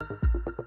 you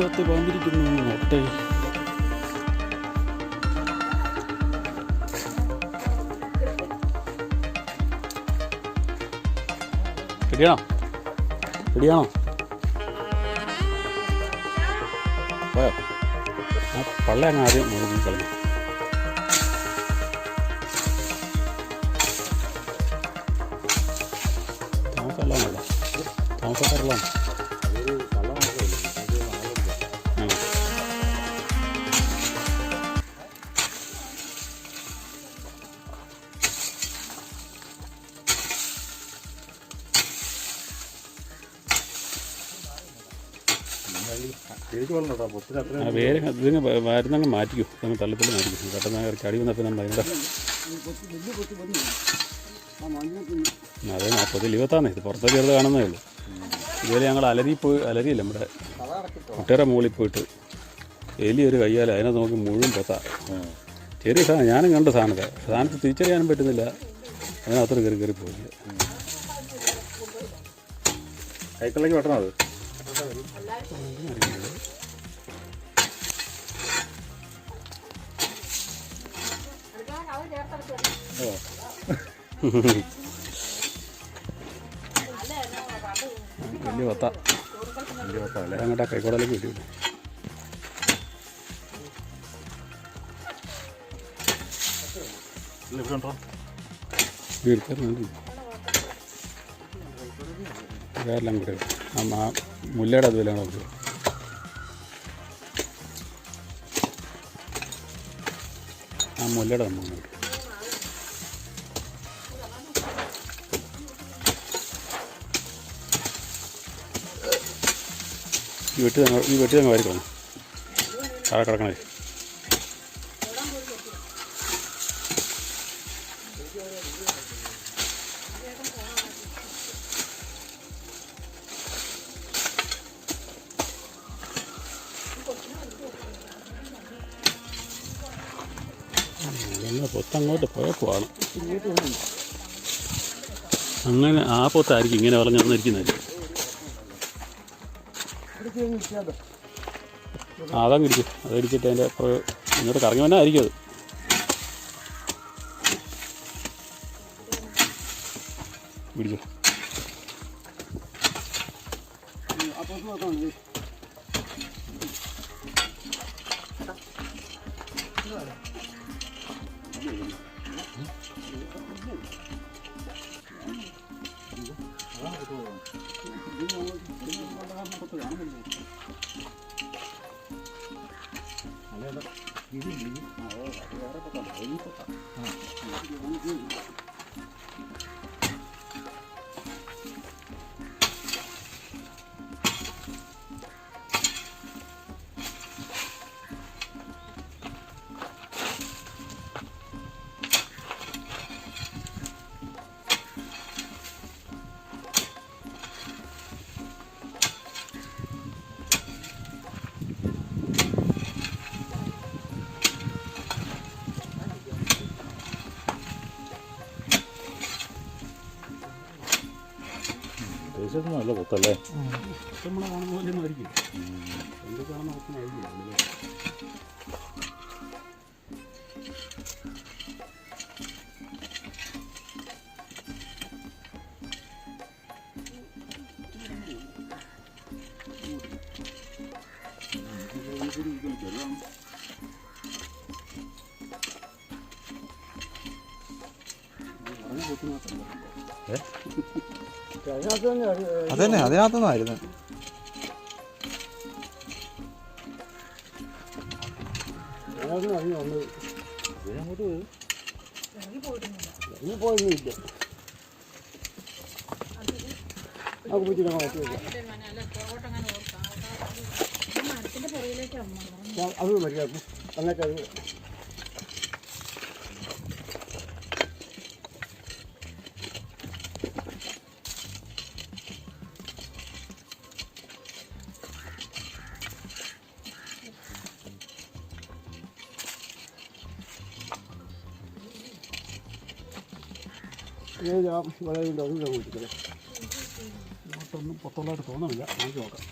ഒത്ത് വന്നിരിക്കുന്നു നോട്ടെ റെഡിയാണോ? റെഡിയാണോ? പോയോ? ആദ്യം മുഴുവൻ കളഞ്ഞു ആ വേര് ഇതിന് വരുന്നങ്ങ് മാറ്റിക്കും. അങ്ങ് തള്ളത്തിൽ മാറ്റിക്കും. പെട്ടെന്ന് ആ ചടി വന്നപ്പോൾ നമ്മൾ അതിന്റെ അതെ നാൽപ്പതിൽ ഇരുപത്താന്നേ. ഇത് പുറത്തെ ചെറുത് കാണുന്നേ ഉള്ളൂ. ഇതുപോലെ ഞങ്ങൾ അലരി പോയി അലരിയില്ല. നമ്മുടെ കുട്ടിയുടെ മുകളിൽ പോയിട്ട് എലി ഒരു കയ്യാൽ അതിനെ നോക്കി മുഴുവൻ പൊത്ത. ചെറിയ സാധനം ഞാനും കണ്ട സാധനത്തെ. സാധനത്ത് തിരിച്ചറിയാനും പറ്റുന്നില്ല. അതിനകത്തോട് കയറി കയറി പോയില്ല. കൈക്കളേക്ക് വെട്ടണം അത്? വലിയ വത്ത. വലിയ വത്ത അല്ലേ അങ്ങോട്ട് ആ കൈക്കോടലേക്ക് തീർച്ചയായിട്ടും വേറെല്ലാം കൂടെ ആ മുല്ലയുടെ അതുപോലെ നോക്കുക ആ മുല്ലയുടെ നമ്മൾ ഈ വെട്ടി തങ്ങ ഈ വെട്ടി തങ്ങ വാരിക്കണം താഴെ കിടക്കണേ. പൊത്തങ്ങോട്ട് പോയപ്പോഴാണ് അങ്ങനെ ആ പൊത്തായിരിക്കും ഇങ്ങനെ പറഞ്ഞു വന്നിരിക്കുന്നത് അതങ്ങ് ഇരിക്കും അതടിച്ചിട്ട് അതിന്റെ ഇങ്ങോട്ട് കറങ്ങി വന്നാൽ ആയിരിക്കും അത്. പിടിച്ചു ഇത് വേറെ പൊട്ടാം ദേശത്ത് നല്ല പൊത്തല്ലേ നമ്മൾ കാണുന്ന പോലെ ആയിരിക്കും എന്ത് കാണുന്ന ആയിരിക്കില്ല അതന്നെ അതിനകത്തുനിന്നായിരുന്നു. ഞാൻ അത് മതിയാക്കും. എന്നിട്ട് ഏത് ആ വളയുണ്ടോ അത് കുടിക്കണേ ഇങ്ങോട്ടൊന്നും പൊത്തുള്ളതായിട്ട് തോന്നുന്നില്ല നമുക്ക് നോക്കാം.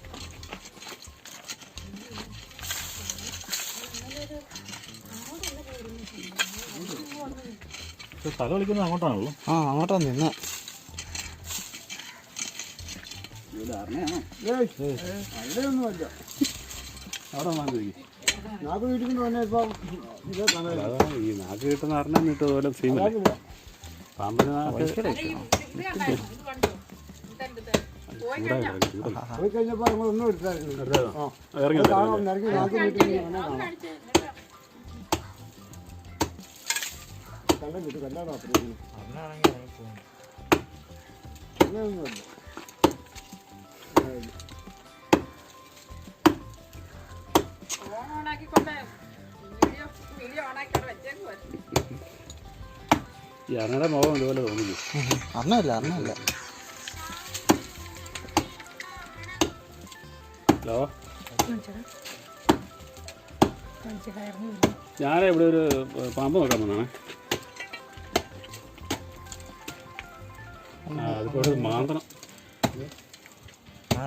തല കളിക്കുന്നത് അങ്ങോട്ടാണല്ലോ. ആ അങ്ങോട്ടാ നിന്ന്. നാക്ക് കിട്ടുന്ന അറിഞ്ഞാൽ ഇട്ട് അതുപോലെ സെയിമല്ലേ പാമ്പിന് പോയി കഴിഞ്ഞപ്പോൾ നമ്മളൊന്നും എടുത്തായിരുന്നു. ആ. ഇറങ്ങി അത് കാണാം നിറക്കി നാക്ക് വീട്ടിൽ കൊണ്ട് വന്നാൽ കാണാം. വീഡിയോ കിട്ടും. കണ്ടാണോ അത്രയും? അങ്ങനെയൊന്നുമല്ല ഈ അരണയുടെ മുഖം ഇതുപോലെ തോന്നുന്നു. അർണല്ല അന്നല്ല ഹലോ? ഞാൻ ഇവിടെ ഒരു പാമ്പ് നോക്കാൻ വന്നാണ് ഇവിടെ മാന്തണം. ആ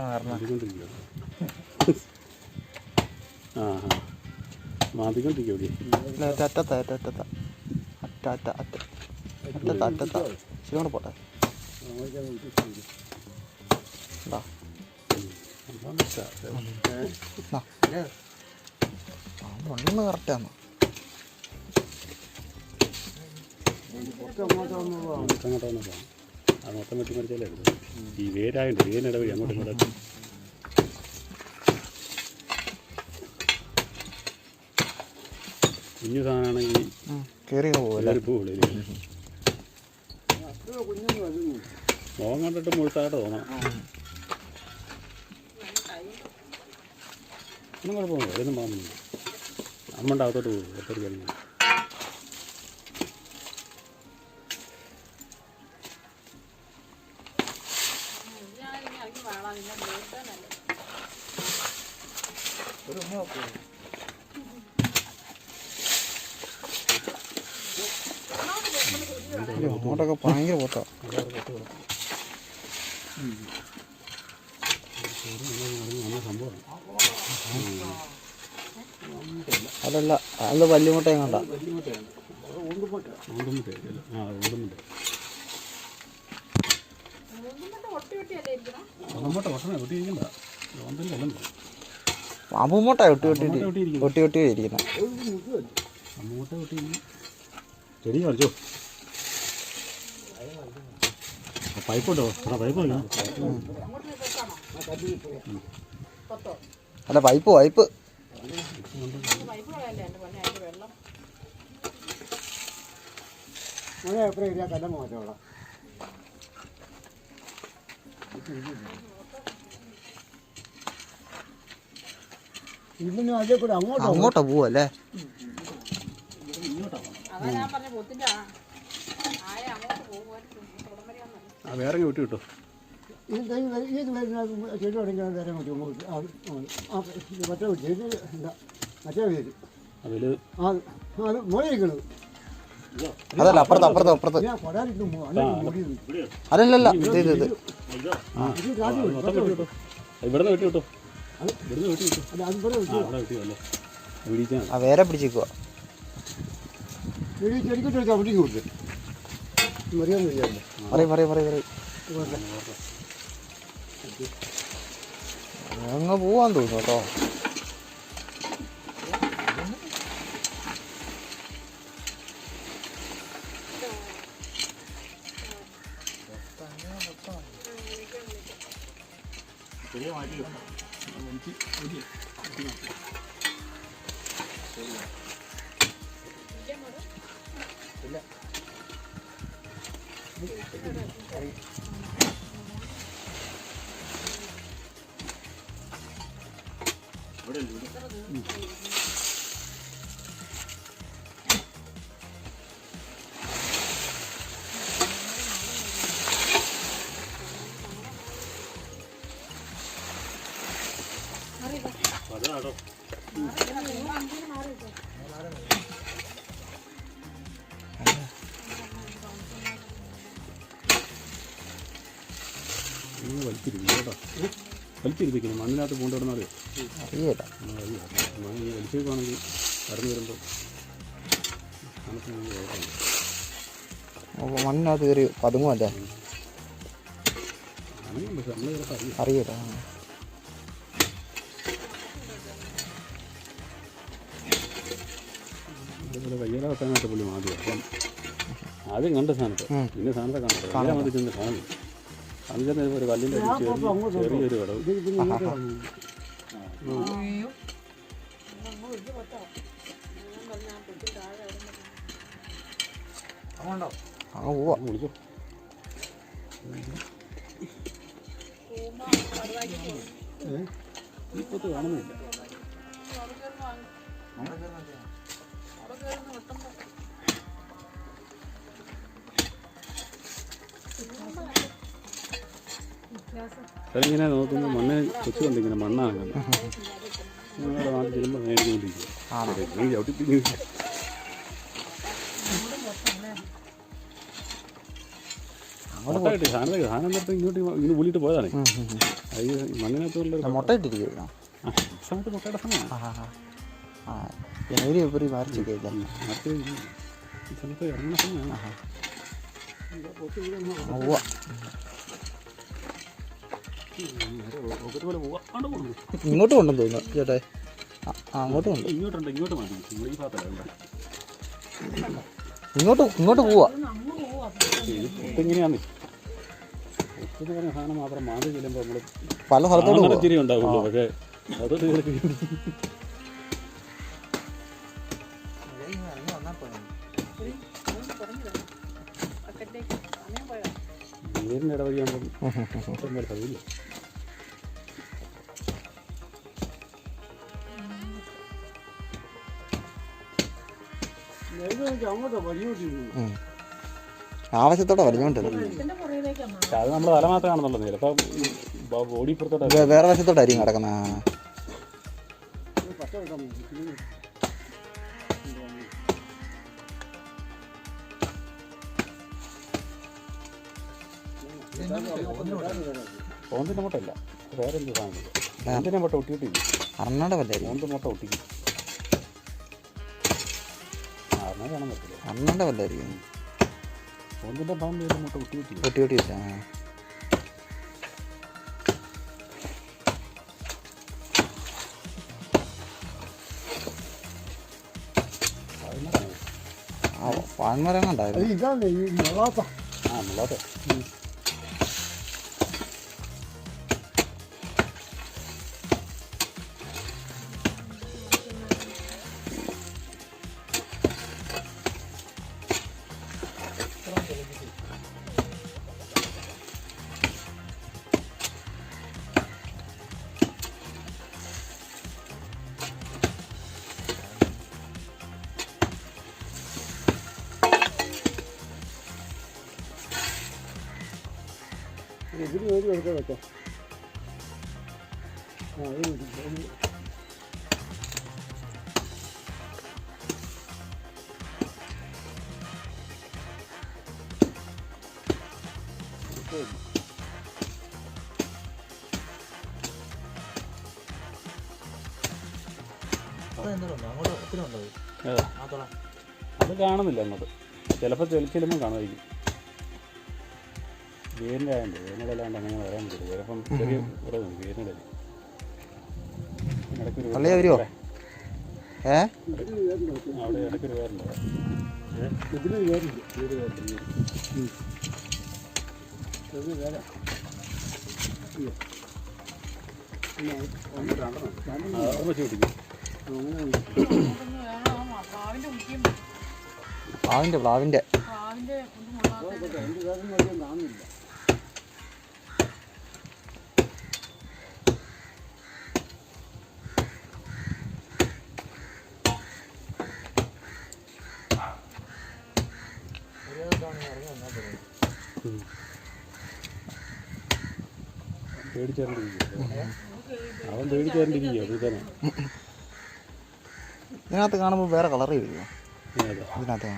ആ മാന്തിക്കൊണ്ടിരിക്കും അറ്റത്ത അറ്റ അറ്റ അറ്റ. അറ്റത്ത അറ്റത്ത ശിവോട് പോട്ടെ. മണ്ണ് കറക്റ്റാന്ന് മൊത്തം വെട്ടി ഈ വേരായുണ്ട് അങ്ങോട്ടും ഇങ്ങോട്ടും. കുഞ്ഞു സാധനമാണെങ്കിൽ കയറി എല്ലാവരും പോകുള്ളൂ മുഖം കണ്ടിട്ട് മുഴുത്തായിട്ട് തോന്നണം. ഒന്നും പാമ്പൊന്നുമില്ല അമ്മന്റെ അകത്തോട്ട് പോകും എപ്പോഴും കഴിഞ്ഞു ഭക്ഷണം അത് ഓന്തന്റെ അല്ലെന്ന് പാമ്പുമുട്ട ഒട്ടി ഒട്ടി ഒട്ടി ഒട്ടി ഇരിക്കുന്ന. ചെടി കളിച്ചോ പൈപ്പ് ഉണ്ടോ? ആ പൈപ്പ് കളിക്കണം അല്ല പൈപ്പ് പൈപ്പ് അങ്ങോട്ടോ അങ്ങോട്ടാ പോവല്ലേ വേറെ വിട്ടു. കിട്ടോ ചെടി മറ്റേ എന്താ മറ്റേ അത് അതല്ല അപ്പുറത്ത് അപ്പുറത്ത് അപ്പുറത്ത്. അതല്ലല്ല ഇത് ഇത് ഇത്. ഇവിടുന്ന് വെട്ടി കിട്ടോ. ആ വേറെ പിടിച്ചേക്കുക പറയും പറയും പറയും പറയും. Nga buwan doon na to. Thank you. അതാണോ നിങ്ങൾ വലിച്ചിരിക്കുന്നു കേട്ടോ. വലിച്ചിരുത്തിക്കുന്നു മണ്ണിനകത്ത് കൊണ്ടുവിടുന്ന അറിയോ? അറിയില്ല വലിച്ചേക്കാണെങ്കിൽ കറങ്ങി വരുമ്പോൾ മണ്ണിനകത്ത് കയറി പതുങ്ങുമല്ലേ അറിയില്ല. അതേപോലെ കയ്യേല വെക്കാനായിട്ട് പുള്ളി മാതിരി അപ്പം ആദ്യം കണ്ട സാധനത്തെ. പിന്നെ സാധനത്തെ കാണാം നേരെ മതി ചെന്ന് കാണുന്നു ചെന്ന് ഒരു കല്ലിന്റെ ചെറിയൊരു കടവ്. ആ പൊട്ടി താഴെ അവിടെ ആ പോവാ വിളിച്ചോ ഇപ്പത്ത് കാണുന്നില്ല. അവിടെ കയറുന്ന അവിടെ ഇങ്ങനെ നോക്കുമ്പോൾ മണ്ണ് കൊച്ചു കൊണ്ട് ഇങ്ങനെ മണ്ണാണ് ഞങ്ങളുടെ നാട്ടിൽ ചെല്ലുമ്പോൾ മേടിച്ചുകൊണ്ടിരിക്കുക ആണോ ചവിട്ടിപ്പിക്കുന്നു സാധനം സാധനം നേരത്തെ ഇങ്ങോട്ട് ഇങ്ങനെ പുള്ളിയിട്ട് പോയതാണ്. അത് മണ്ണിനകത്തുള്ള മുട്ട ആ സമയത്ത് മുട്ടയുടെ സമയമാണ് ജനുവരി ഫെബ്രുവരി മാർച്ച് ഒക്കെ മറ്റേ സമയത്ത് ഇറങ്ങുന്ന സമയമാണ്. ഇങ്ങോട്ട് കൊണ്ടെന്ന് തോന്നുന്നു. ചേട്ടാ അങ്ങോട്ട് കൊണ്ട് ഇങ്ങോട്ടുണ്ട് ഇങ്ങോട്ട് മാറ്റി ഈ ഭാഗത്തല്ല കണ്ടോ? ഇങ്ങോട്ട് ഇങ്ങോട്ട് പോവാ. ഇത് പൊത്തെങ്ങനെയാന്ന് പൊത്തെന്ന് പറഞ്ഞ സാധനം മാത്രം മാറി ചെല്ലുമ്പോൾ നമ്മൾ പല സ്ഥലത്തോട്ട് ഉണ്ടാവുള്ളൂ പക്ഷേ അതൊട്ട് ആവശ്യത്തോടെ വലിഞ്ഞോണ്ടത്. ആവശ്യത്തോടെ പക്ഷെ അത് നമ്മുടെ തല മാത്രം കാണുന്നുള്ളത് ചിലപ്പോൾ ബോഡി പുറത്തോട്ട് വേറെ വശത്തോട്ടായിരിക്കും കിടക്കുന്നത് ഓന്തിന്റെ മുട്ട ഇല്ല വേറെ എന്ത് സാധനം? ഓന്തിന്റെ മുട്ട ഒട്ടിയിട്ടില്ല. അർണയുടെ വല്ലായിരിക്കും ഓന്ത് മുട്ട ഒട്ടിക്കും എന്നാൽ കാണാൻ പറ്റില്ല. അർണയുടെ വല്ലായിരിക്കും ഓന്തിന്റെ പാമ്പ് ചെയ്ത മുട്ട ഒട്ടിയിട്ടില്ല. ഒട്ടി ഒട്ടി വെച്ചാ ആ. അതിനാണ് ആ പാൻമരം കണ്ടായിരുന്നു അത് ഇതാണ് ഈ മുളാത്ത? ആ മുള്ളാത്തെ ഇതിന് ഒരു കൊടുക്കാൻ വെക്കാം ആ ഏതാ? അത് കാണുന്നില്ല അങ്ങോട്ട്. ചിലപ്പോൾ തെളിച്ചിലുമ്പം കാണുമായിരിക്കും. വേരിന്റെ ആയതുകൊണ്ട് അങ്ങനെ വരാൻ പറ്റില്ല ചിലപ്പം ചെറിയ ഇവിടെ. ഇടയ്ക്കൊരു പള്ളിയെ വരുമോ ഏ? അവിടെ. ഇതിന് വേറുണ്ട് വീട് വേറെ പ്ലാവിന്റെ പ്ലാവിന്റെ പ്ലാവിന്റെ ഇത് മുള്ളാത്ത രണ്ട് പേരും വലിയ കാണുന്നില്ല പേടിച്ചേരണ്ടിരിക്കുക ഇതിനകത്ത് കാണുമ്പോൾ വേറെ കളർ വരുമോ ഇതിനകത്ത്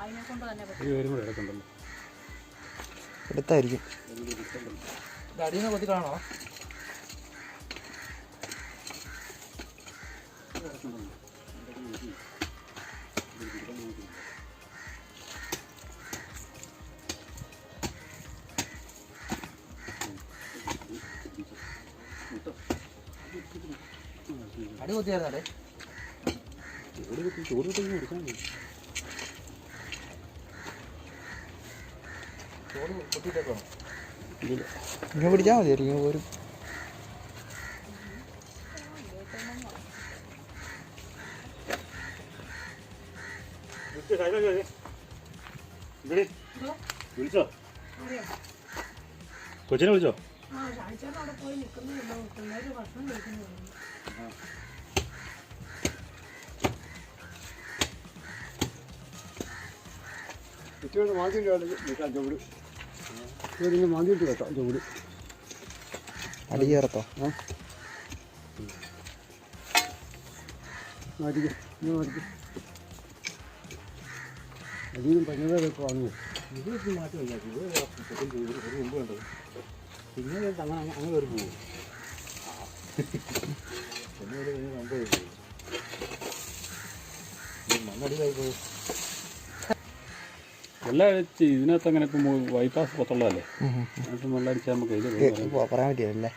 അതിനെ കൊണ്ട് തന്നെ എടുത്തായിരിക്കും അടി കൊത്തിയായിരുന്നു അടേ? അടി കൊത്തിയായിരുന്നേ ചൂട് കിട്ടി കുത്തി മതി. ഇങ്ങനെ പിടിച്ചാൽ മതിയായിരിക്കും ഒരു വിളിച്ചോ കൊച്ചിനെ വിളിച്ചോ? ആ ചായച്ചാൻ അവിടെ പോയി ഭക്ഷണം കഴിക്കുന്നുണ്ട് വെക്കാം ചുവട് അടി ചേർത്തോ അടിയും ഇങ്ങനെ മാറ്റിക്ക് അധികം പഞ്ഞത വെക്ക് വാങ്ങുമോ ഇത് ഇത് ഒരു പിന്നെ അങ്ങനെ അങ്ങനെ കയറി പോകും പിന്നെ ഒരു കഴിഞ്ഞ് സംഭവം മണ്ണടിയിലായി പോകും വെള്ളം അടിച്ച് ഇതിനകത്ത് അങ്ങനെ ബൈപ്പാസ് പൊത്തുള്ളതല്ലേ വെള്ളം അടിച്ചാൽ നമുക്ക് ഇത് പറയാൻ പറ്റിയല്ലേ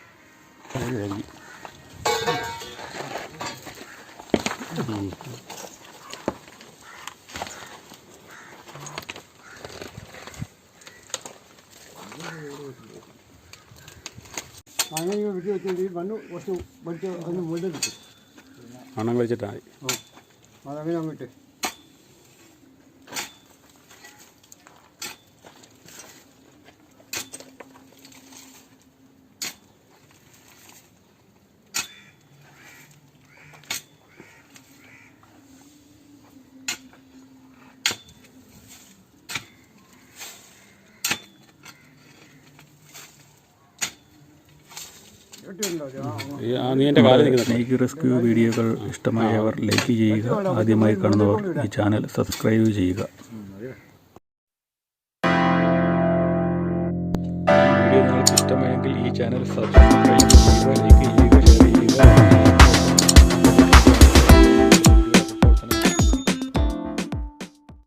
അങ്ങനെ വിട്ട് വെച്ചിട്ട് ഈ മണ്ണ് കുറച്ച് വലിച്ച് അതിന് മുകളിൽ കിട്ടും മണ്ണം മതി അതങ്ങനെ അങ്ങോട്ട് സ്നേക്ക് റെസ്ക്യൂ വീഡിയോകൾ ഇഷ്ടമായവർ ലൈക്ക് ചെയ്യുക. ആദ്യമായി കാണുന്നവർ ഈ ചാനൽ സബ്സ്ക്രൈബ് ചെയ്യുക.